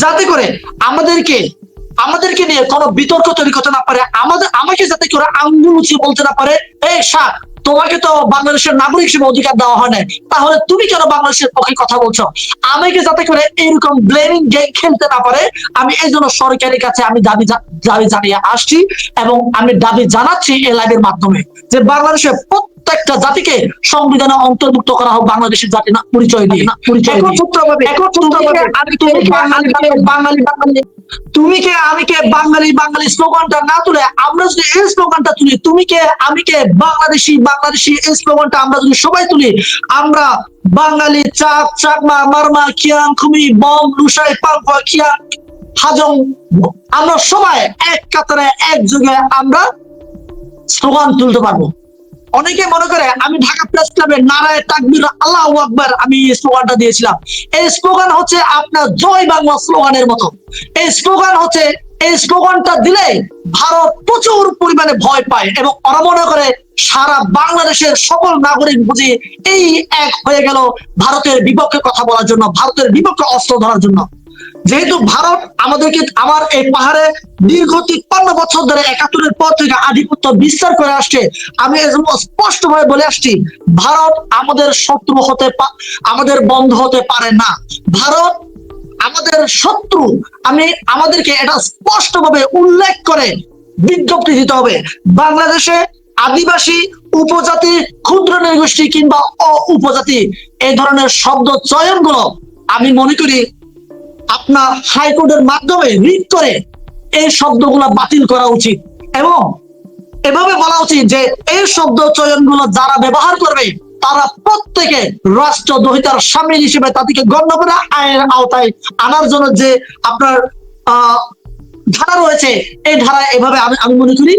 যাতে করে আমাদেরকে আমাদেরকে নিয়ে কোনো বিতর্ক তৈরি করতে না পারে, আমাদের, আমাকে যাতে করে আঙ্গুল উঁচিয়ে বলতে না পারে। এই শাহ, তোমাকে তো বাংলাদেশের নাগরিক হিসেবে অধিকার দেওয়া হয় না তাহলে তুমি কেন বাংলাদেশের পক্ষে কথা বলছো? আমাকে যাতে করে এরকম ব্লেমিং গেম খেলতে না পারে, আমি এই জন্য সরকারের কাছে আমি দাবি দাবি জানিয়ে আসছি এবং আমি দাবি জানাচ্ছি এই লাইভের মাধ্যমে যে বাংলাদেশের প্রত্যেকটা জাতিকে সংবিধানে অন্তর্ভুক্ত করা হোক বাংলাদেশের জাতি না পরিচয় দিয়ে। না পরিচয় তুমি বাঙালি বাঙালি বাঙালি তুমি কে আমি কে বাঙালি বাঙালি স্লোগানটা না তুলে আমরা যদি এই স্লোগানটা তুলি তুমি কে আমি কে বাংলাদেশি বাংলাদেশি এই স্লোগানটা আমরা যদি সবাই তুলি আমরা বাঙালি চাক চাকমা মারমা খিয়াং খুমি বম লুসাই পালপা খিয়াং হাজং আমরা সবাই এক কাতারে এক যুগে আমরা স্লোগান তুলতে পারব। অনেকে মনে করে, আমি ঢাকা প্রেস ক্লাবে নারায় তাকবির, আল্লাহ আকবার, আমি স্লোগানটা দিয়েছিলাম। এই স্লোগান হচ্ছে আপনার জয় বাংলা স্লোগানের মতো। এই স্লোগান হচ্ছে, এই স্লোগানটা দিলে ভারত প্রচুর পরিমাণে ভয় পায় এবং ওরা মনে করে সারা বাংলাদেশের সকল নাগরিক বুঝি এই এক হয়ে গেল ভারতের বিপক্ষে কথা বলার জন্য, ভারতের বিপক্ষে অস্ত্র ধরার জন্য। যেহেতু ভারত আমাদেরকে আমার এই পাহাড়ে দীর্ঘ তিপ্পান্ন বছর ধরে একাত্তরের পর থেকে আধিপত্য বিস্তার করে আসছে, আমি স্পষ্ট ভাবে বলে আসছি, ভারত আমাদের শত্রু হতে আমাদের বন্ধ হতে পারে না। ভারত আমাদের শত্রু। আমি আমাদেরকে এটা স্পষ্ট ভাবে উল্লেখ করে বিজ্ঞপ্তি দিতে হবে। বাংলাদেশে আদিবাসী, উপজাতি, ক্ষুদ্র নৃগোষ্ঠী কিংবা অ, উপজাতি, এই ধরনের শব্দ চয়নগুলো আমি মনে করি আপনার হাইকোর্টের মাধ্যমে রিট করে এই শব্দগুলো বাতিল করা উচিত। এবং এভাবে বলা উচিত যে এই শব্দ চয়নগুলো যারা ব্যবহার করবে, তারা প্রত্যেকে রাষ্ট্রদ্রোহিতার সামিল হিসেবে তাদেরকে গণ্য করে আইনের আওতায় আনার জন্য যে আপনার ধারা রয়েছে, এই ধারায় এভাবে আমি আমি মনে করি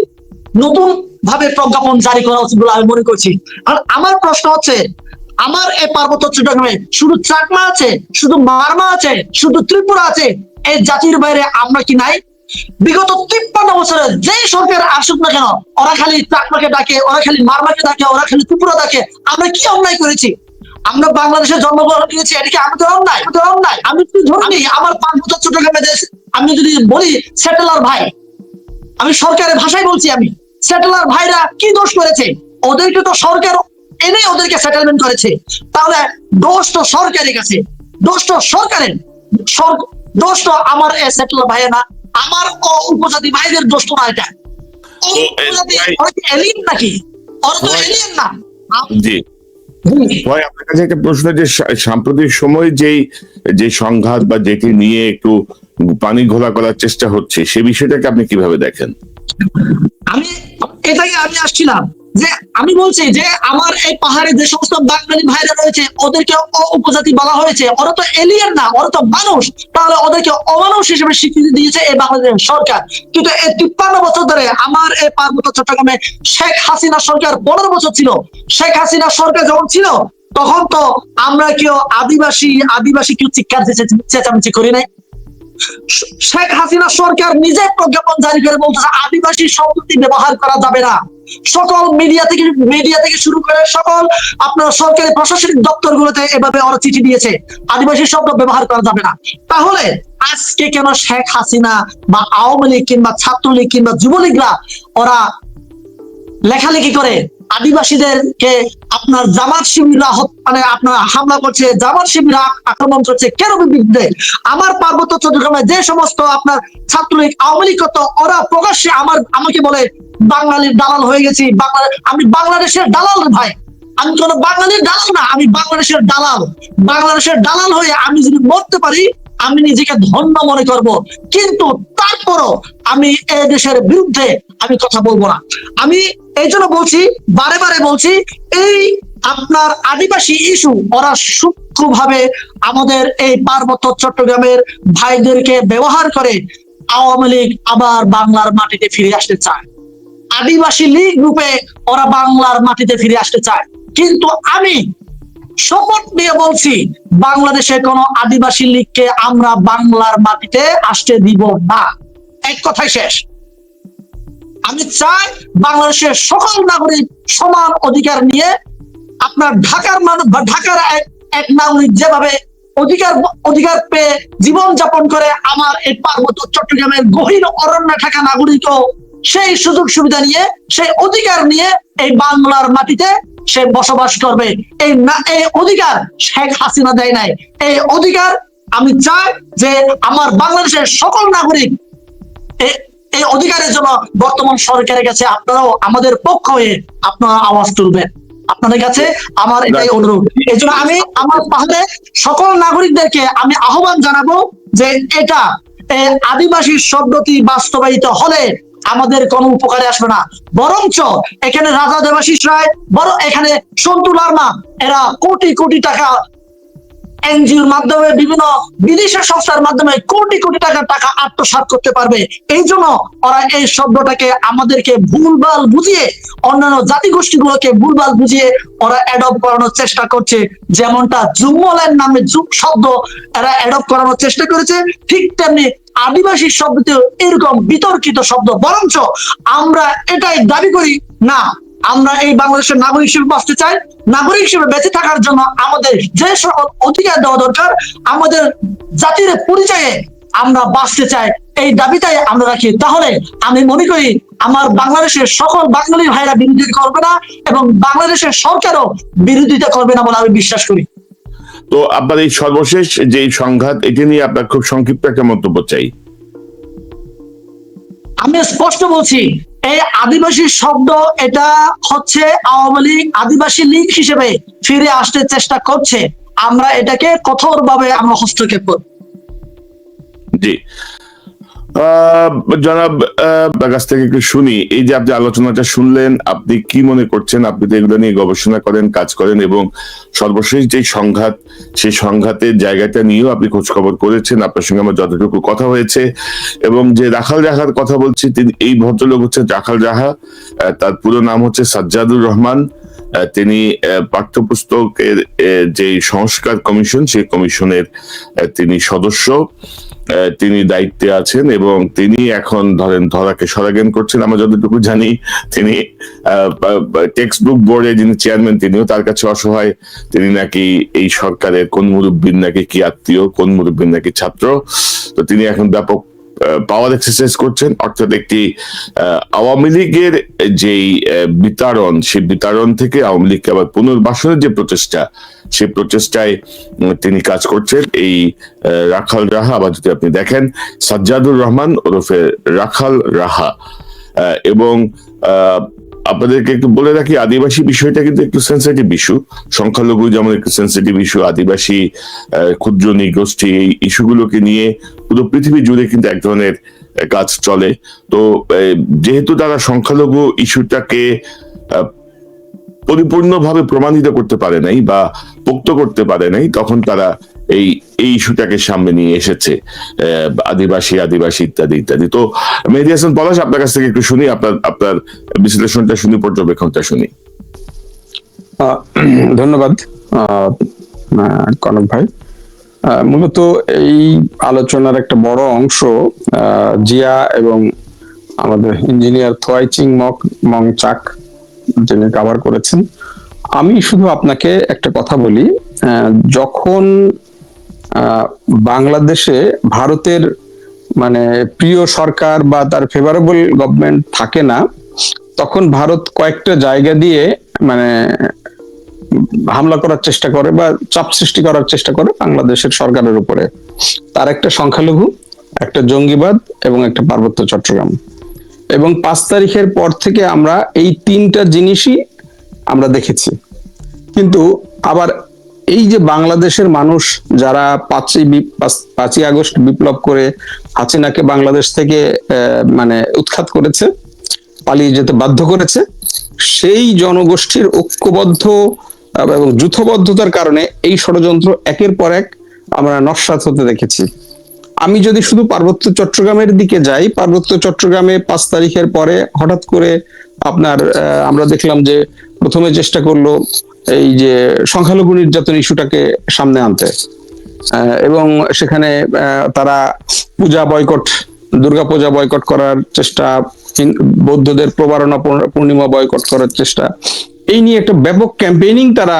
নতুন ভাবে প্রজ্ঞাপন জারি করা উচিত বলে আমি মনে করছি। আর আমার প্রশ্ন হচ্ছে আমার এই পার্বত্য চট্টগ্রামে শুধু চাকমা আছে শুধু মারমা আছে শুধু ত্রিপুরা আছে এই জাতির বাইরে আমরা কি নাই? বিগত তিপ্পান্ন বছরে যে সরকার আসুক না কেন ওরা খালি চাকমাকে ডাকে ওরা খালি মারমাকে ডাকে ওরা খালি ত্রিপুরা ডাকে আমরা কি অন্যায় করেছি? আমরা বাংলাদেশে জন্মগ্রহণ করেছি এটা কি আমাদের অন্যায়? আমাদের অন্যায়। আমি যদি ধরি আমার পার্বত্য চট্টগ্রামে দেশ আমি যদি বলি সেটেলার ভাই আমি সরকারের ভাষায় বলছি আমি সেটেলার ভাইরা কি দোষ করেছে? ওদেরকে তো সরকার এনে ওদেরকে সেটেলমেন্ট করেছে। তাহলে দোষ তো সরকারের কাছে দোষ তো সরকারের দোষ তো আমার এই সেটেলার ভাইয়া না আমার ও উপজাতি ভাইদের দোষ তো না এটা। ভাই- এলিয়েন নাকি? ওরা তো এলিয়েন না। জি। ভাই আপনার কাছে একটা প্রশ্ন যে সাম্প্রতিক সময় যেই যে সংঘাত বা যেটি নিয়ে একটু পানি ঘোলা করার চেষ্টা হচ্ছে সে বিষয়টাকে আপনি কীভাবে দেখেন? আমি এটাই আমি আসছিলাম। যে আমি বলছি যে আমার এই পাহাড়ে যে সমস্ত বাঙালি ভাইরা রয়েছে, ওদেরকে উপজাতি বলা হয়েছে। ওরা তো এলিয়েন না, ওরা তো মানুষ। তাহলে ওদেরকে অমানুষ হিসেবে স্বীকৃতি দিয়েছে এই বাংলাদেশ সরকার। কিন্তু এই তিপ্পান্ন বছর ধরে আমার এই পার্বত্য চট্টগ্রামে শেখ হাসিনা সরকার পনেরো বছর ছিল। শেখ হাসিনা সরকার যখন ছিল, তখন তো আমরা কেউ আদিবাসী আদিবাসী কেউ চিৎকার চেঁচামেচি করি নাই। শেখ হাসিনা সরকার নিজে প্রজ্ঞাপন জারি করে বলতেছে, আদিবাসী শব্দটি ব্যবহার করা যাবে না। সকল মিডিয়া থেকে মিডিয়া থেকে শুরু করে সকল আপনার সরকারি প্রশাসনিক দপ্তরগুলোতে এভাবে ওরা চিঠি দিয়েছে, আদিবাসী শব্দ ব্যবহার করা যাবে না। তাহলে আজকে কেন শেখ হাসিনা বা আওয়ামী লীগ কিংবা ছাত্রলীগ কিংবা যুবলীগরা ওরা লেখালেখি করে? আদিবাসীদেরকে আপনার জামাত শিবিরা মানে আপনার হামলা করছে জামাত শিবিরা আক্রমণ করছে। কেন বিরুদ্ধে? আমার পার্বত্য চট্টগ্রামে যে সমস্ত আপনার ছাত্রলীগ আওয়ামী লীগ করতো, ওরা প্রকাশ্যে আমার আমাকে বলে বাঙালির দালাল হয়ে গেছি বাংলা আমি বাংলাদেশের দালাল ভাই। আমি কোনো বাঙালির দালাল না আমি বাংলাদেশের দালাল। বাংলাদেশের দালাল হয়ে আমি যদি মরতে পারি আমি নিজেকে ধন্য মনে করব। কিন্তু তারপরও আমি এই দেশের বিরুদ্ধে আমি কথা বলব না। আমি এই জন্য বলছি, বারে বারে বলছি, এই আপনার আদিবাসী ইস্যু, ওরা সূক্ষ্মভাবে আমাদের এই পার্বত্য চট্টগ্রামের ভাইদেরকে ব্যবহার করে আওয়ামী লীগ আবার বাংলার মাটিতে ফিরে আসতে চায়। আদিবাসী লীগ রূপে ওরা বাংলার মাটিতে ফিরে আসতে চায়। কিন্তু আমি শপথ নিয়ে বলছি, বাংলাদেশে কোনো আদিবাসী লীগকে আমরা বাংলার মাটিতে আসতে দিব না। এক কথাই শেষ। আমি চাই বাংলাদেশের সকল নাগরিক সমান অধিকার নিয়ে আপনার ঢাকার মানুষ ঢাকার এক নাগরিক যেভাবে অধিকার অধিকার পেয়ে জীবন যাপন করে আমার এই পার্বত্য চট্টগ্রামের গহীন অরণ্য থাকা নাগরিক সেই সুযোগ সুবিধা নিয়ে সেই অধিকার নিয়ে এই বাংলার মাটিতে সে বসবাস করবে। এই না এই অধিকার শেখ হাসিনা দেয় নাই। এই অধিকার আমি চাই যে আমার বাংলাদেশের সকল নাগরিক এই অধিকারের জন্য বর্তমান সরকারের কাছে আপনারাও আমাদের পক্ষ হয়ে আপনারা আওয়াজ তুলবেন। আপনাদের কাছে আমার এটাই অনুরোধ। এই জন্য আমি আমার পাহাড়ে সকল নাগরিকদেরকে আমি আহ্বান জানাব যে এটা আদিবাসী শব্দটি বাস্তবায়িত হলে আমাদের কোনো উপকারে আসবে না। বরঞ্চ এখানে রাজা দেবাশিস রায় বড় এখানে সন্তু লার্মা, এরা কোটি কোটি টাকা এনজিওর মাধ্যমে বিভিন্ন বিদেশের সংস্থার মাধ্যমে কোটি কোটি টাকা টাকা আত্মসাৎ করতে পারবে। এই জন্য ওরা এই শব্দটাকে আমাদেরকে ভুলভাল বুঝিয়ে, অন্যান্য জাতিগোষ্ঠীগুলোকে ভুলভাল বুঝিয়ে ওরা অ্যাডপ্ট করানোর চেষ্টা করছে। যেমনটা জুম্মলের নামে যুগ শব্দ এরা অ্যাডপ্ট করানোর চেষ্টা করেছে, ঠিক তেমনি আদিবাসী শব্দতেও এরকম বিতর্কিত শব্দ, বরঞ্চ আমরা এটাই দাবি করি, না আমরা এই বাংলাদেশের নাগরিক হিসেবে বাঁচতে চাই। নাগরিক হিসেবে বেঁচে থাকার জন্য আমাদের যে সকল অধিকার দেওয়া দরকার আমাদের জাতির পরিচয়ে আমরা বাঁচতে চাই। এই দাবিটাই আমরা রাখি। তাহলে আমি মনে করি আমার বাংলাদেশের সকল বাঙালি ভাইরা বিরোধিতা করবে না এবং বাংলাদেশের সরকারও বিরোধিতা করবে না বলে আমি বিশ্বাস করি। তো আপনার এই সর্বশেষ যে সংঘাত এটি নিয়ে আপনার খুব সংক্ষিপ্ত একটা মন্তব্য চাই। আমি স্পষ্ট বলছি এই আদিবাসী শব্দ এটা হচ্ছে আওয়ামী লীগ আদিবাসী লীগ হিসেবে ফিরে আসতে চেষ্টা করছে। আমরা এটাকে কঠোরভাবে আমরা হস্তক্ষেপ করব। জি। জনাব কাছ থেকে একটু শুনি। এই যে আপনি আলোচনাটা শুনলেন আপনি কি মনে করছেন? আপনি তো এগুলো নিয়ে গবেষণা করেন কাজ করেন এবং সর্বশেষ যে সংঘাত সেই সংঘাতের জায়গাটা নিয়েও আপনি খোঁজ খবর করেছেন। আপনার সঙ্গে আমার যতটুকু কথা হয়েছে এবং যে রাখাল রাহার কথা বলছি তিনি এই ভদ্রলোক হচ্ছে রাখাল আহ, তার পুরো নাম হচ্ছে সাজ্জাদুর রহমান। তিনি পাঠ্যপুস্তকের যে সংস্কার কমিশন সেই কমিশনের তিনি সদস্য। তিনি দায়িত্বে আছেন এবং তিনি এখন ধরেন ধরাকে সরাগেন করছেন। আমরা যতটুকু জানি, তিনি টেক্সট বুক বোর্ডে যিনি চেয়ারম্যান তিনিও তার কাছে অসহায়। তিনি নাকি এই সরকারের কোন মুরব্বীর নাকি কি আত্মীয়, কোন মুরব্বীর নাকি ছাত্র। তো তিনি এখন ব্যাপক পাওয়ার এক্সারসাইজ করছেন, অর্থাৎ একটি আওয়ামী লীগের যেই বিতরণ, সেই বিতাড়ন থেকে আওয়ামী লীগকে আবার পুনর্বাসনের যে প্রচেষ্টা সেই প্রচেষ্টায় তিনি কাজ করছেন। এই রাখাল রাহা, আবার যদি আপনি দেখেন, সাজ্জাদুর রহমান ওরফে রাখাল রাহা এবং আপনাদেরকে একটু বলে রাখি, আদিবাসী বিষয়টা কিন্তু একটু সেন্সিটিভ ইস্যু সংখ্যালঘু যেমন একটু সেন্সিটিভ ইস্যু আদিবাসী ক্ষুদ্র, নৃগোষ্ঠী, এই ইস্যুগুলোকে নিয়ে পুরো পৃথিবী জুড়ে কিন্তু এক ধরনের কাজ চলে। তো যেহেতু তারা সংখ্যালঘু ইস্যুটাকে পরিপূর্ণভাবে প্রমাণিত করতে পারে নাই বা পোক্ত করতে পারে নাই, তখন তারা এই এই ইস্যুটাকে সামনে নিয়ে এসেছে আদিবাসী আদিবাসী ইত্যাদি ইত্যাদি। তো মেহেদি হাসান পলাশ, আপনার কাছ থেকে একটু শুনি, আপনার আপনার বিশ্লেষণটা শুনি, পর্যবেক্ষণটা শুনি। ধন্যবাদ কনক ভাই। মূলত এই আলোচনার একটা বড় অংশ জিয়া এবং আমাদের ইঞ্জিনিয়ার থোয়াইচিং মক, মং চাক, যিনি কভার করেছেন। আমি শুধু আপনাকে একটা কথা বলি যখন বাংলাদেশে ভারতের মানে প্রিয় সরকার বা তার ফেভারেবল গভর্নমেন্ট থাকে না, তখন ভারত কয়েকটা জায়গা দিয়ে মানে হামলা করার চেষ্টা করে বা চাপ সৃষ্টি করার চেষ্টা করে বাংলাদেশের সরকারের উপরে। তার একটা সংখ্যালঘু, একটা জঙ্গিবাদ এবং একটা পার্বত্য চট্টগ্রাম। এবং পাঁচ তারিখের পর থেকে আমরা এই তিনটা জিনিসই আমরা দেখেছি। কিন্তু আবার এই যে বাংলাদেশের মানুষ যারা পাঁচই পাঁচই আগস্ট বিপ্লব করে হাসিনাকে বাংলাদেশ থেকে মানে উৎখাত করেছে, পালিয়ে যেতে বাধ্য করেছে, সেই জনগোষ্ঠীর ঐক্যবদ্ধ এবং যুথবদ্ধতার কারণে এই ষড়যন্ত্র একের পর এক আমরা নস্বাত হতে দেখেছি। আমি যদি শুধু পার্বত্য চট্টগ্রামের দিকে যাই, পার্বত্য চট্টগ্রামে পাঁচ তারিখের পরে হঠাৎ করে আপনার আমরা দেখলাম যে প্রথমে চেষ্টা করল এই যে সংখ্যালঘু নির্যাতন ইস্যুটাকে সামনে আনতে। এবং সেখানে তারা পূজা বয়কট, দুর্গা পূজা বয়কট করার চেষ্টা বৌদ্ধদের প্রবারণা পূর্ণিমা বয়কট করার চেষ্টা। এই নিয়ে একটা ব্যাপক ক্যাম্পেইনিং তারা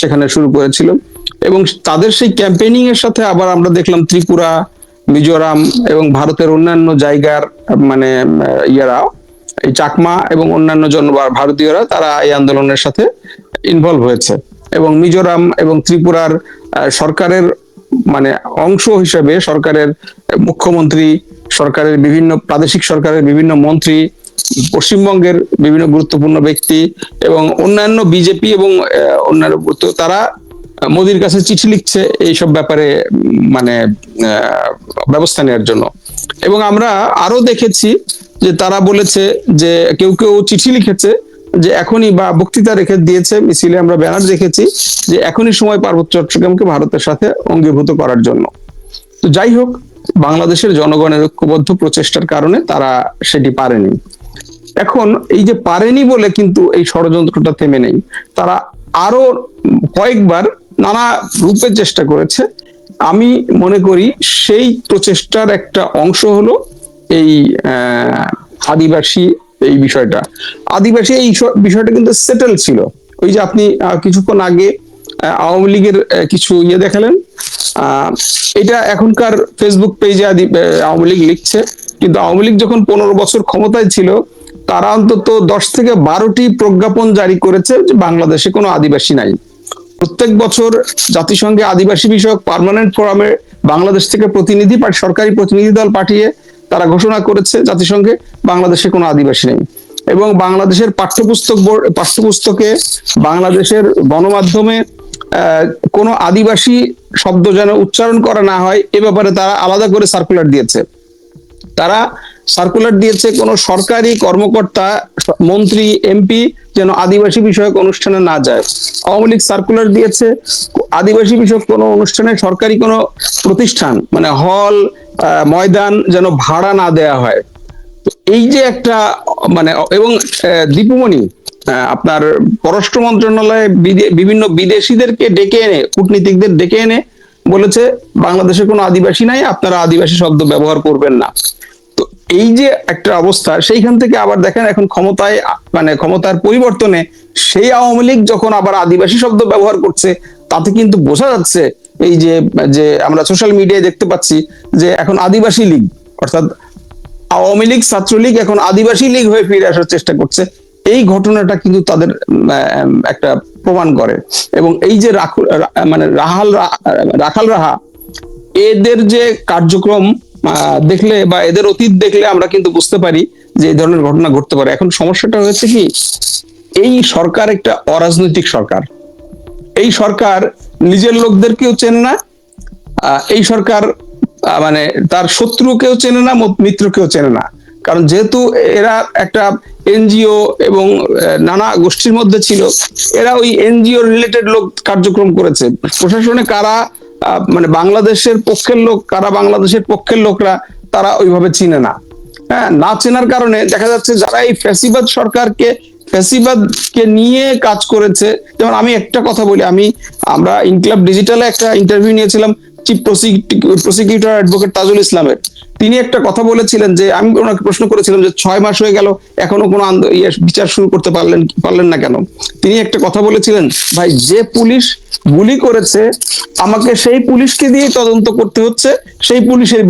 সেখানে শুরু করেছিল। এবং তাদের সেই ক্যাম্পেইনিং এর সাথে আবার আমরা দেখলাম ত্রিপুরা, মিজোরাম এবং ভারতের অন্যান্য জায়গার মানে ইয়ারা, এই চাকমা এবং অন্যান্য জন ভারতীয়রা তারা এই আন্দোলনের সাথে ইনভলভ হয়েছে। এবং মিজোরাম এবং ত্রিপুরার সরকারের মানে অংশ হিসেবে সরকারের মুখ্যমন্ত্রী, সরকারের বিভিন্ন প্রাদেশিক সরকারের বিভিন্ন মন্ত্রী, পশ্চিমবঙ্গের বিভিন্ন গুরুত্বপূর্ণ ব্যক্তি এবং অন্যান্য বিজেপি এবং অন্যান্য তারা মোদির কাছে চিঠি লিখছে এইসব ব্যাপারে মানে ব্যবস্থা নেওয়ার জন্য। এবং আমরা আরও দেখেছি যে তারা বলেছে যে কেউ কেউ চিঠি লিখেছে যে এখনই বা বক্তৃতা রেখে দিয়েছে মিছিলে আমরা ব্যানার দেখেছি যে এখনই সময় পার্বত্য চট্টগ্রামকে ভারতের সাথে অঙ্গীভূত করার জন্য। তো যাই হোক, বাংলাদেশের জনগণের ঐক্যবদ্ধ প্রচেষ্টার কারণে তারা সেটি পারেনি। এখন এই যে পারেনি বলে কিন্তু এই ষড়যন্ত্রটা থেমে নেই। তারা আরও কয়েকবার নানা রূপে চেষ্টা করেছে। আমি মনে করি সেই প্রচেষ্টার একটা অংশ হলো এই আদিবাসী এই বিষয়টা। আদিবাসী এই বিষয়টা কিন্তু সেটেল ছিল। ওই যে আপনি কিছুক্ষণ আগে আওয়ামী লীগের কিছু ইয়ে দেখালেন। এটা এখনকার ফেসবুক পেজে আদি- আওয়ামী লীগ লিখছে। কিন্তু আওয়ামী লীগ যখন পনেরো বছর ক্ষমতায় ছিল, তারা অন্তত দশ থেকে বারোটি প্রজ্ঞাপন জারি করেছে যে বাংলাদেশে কোনো আদিবাসী নাই। প্রত্যেক বছর জাতিসংঘে আদিবাসী বিষয়ক পার্মানেন্ট ফোরামে বাংলাদেশ থেকে প্রতিনিধি সরকারি প্রতিনিধি দল পাঠিয়ে তারা ঘোষণা করেছে জাতিসংঘে বাংলাদেশে কোনো আদিবাসী নেই। এবং বাংলাদেশের পাঠ্যপুস্তক পাঠ্যপুস্তকে বাংলাদেশের গণমাধ্যমে কোনো আদিবাসী শব্দ যেন উচ্চারণ করা না হয়, এ ব্যাপারে তারা আলাদা করে সার্কুলার দিয়েছে। তারা সার্কুলার দিয়েছে কোন সরকারি কর্মকর্তা, মন্ত্রী, এমপি যেন আদিবাসী বিষয়ক অনুষ্ঠানে না যায়। আওয়ামী লীগ সার্কুলার দিয়েছে, আদিবাসী বিষয়ক কোনো অনুষ্ঠানে সরকারি কোনো প্রতিষ্ঠান মানে হল ময়দান যেন ভাড়া না দেয়া হয়। এই যে একটা মানে এবং দীপুমণি আপনার পররাষ্ট্র মন্ত্রণালয়ে বিভিন্ন বিদেশিদেরকে ডেকে এনে, কূটনীতিকদের ডেকে এনে বলেছে, বাংলাদেশে কোনো আদিবাসী নাই, আপনারা আদিবাসী শব্দ ব্যবহার করবেন না। তো এই যে একটা অবস্থা, সেইখান থেকে আবার দেখেন এখন ক্ষমতায় মানে ক্ষমতার পরিবর্তনে সেই আওয়ামী লীগ যখন আবার আদিবাসী শব্দ ব্যবহার করছে, তাতে কিন্তু বোঝা যাচ্ছে এই যে যে আমরা সোশ্যাল মিডিয়ায় দেখতে পাচ্ছি যে এখন আদিবাসী লীগ, অর্থাৎ আওয়ামী লীগ, ছাত্রলীগ এখন আদিবাসী লীগ হয়ে ফিরে আসার চেষ্টা করছে। এই ঘটনাটা কিন্তু তাদের একটা প্রমাণ করে। এবং এই যে মানে রাহাল রাখাল রাহা, এদের যে কার্যক্রম দেখলে বা এদের অতীত দেখলে আমরা কিন্তু বুঝতে পারি যে এই ধরনের ঘটনা ঘটতে পারে। এখন সমস্যাটা হয়েছে কি? এই সরকার একটা অরাজনৈতিক সরকার। এই সরকার নিজের লোকদেরকেও চেনে না এই সরকার মানে তার শত্রুকেও চেনে না মিত্রকেও চেনে না। কারণ যেহেতু এরা একটা এনজিও এবং নানা গোষ্ঠীর মধ্যে ছিল, এরা ওই এনজিও রিলেটেড লোক কার্যক্রম করেছে। প্রশাসনে কারা মানে বাংলাদেশের পক্ষের লোক, কারা বাংলাদেশের পক্ষের লোকরা, তারা ওইভাবে চিনে না। হ্যাঁ না চেনার কারণে দেখা যাচ্ছে যারা এই ফ্যাসিবাদ সরকারকে ফ্যাসিবাদকে নিয়ে কাজ করেছে, যেমন আমি একটা কথা বলি, আমি, আমরা ইনক্লাব ডিজিটালে একটা ইন্টারভিউ নিয়েছিলাম চিফ প্রসিকিউটর অ্যাডভোকেট তাজুল ইসলামের। তিনি একটা কথা বলেছিলেন যে, আমি ওনাকে প্রশ্ন করেছিলাম যে, ছয় মাস হয়ে গেল, এখনও কোনো ইয়ে বিচার শুরু করতে পারলেন পারলেন না কেন? তিনি একটা কথা বলেছিলেন, ভাই, যে পুলিশ গুলি করেছে, আমাকে সেই পুলিশকে দিয়ে তদন্ত করতে হচ্ছে, সেই পুলিশের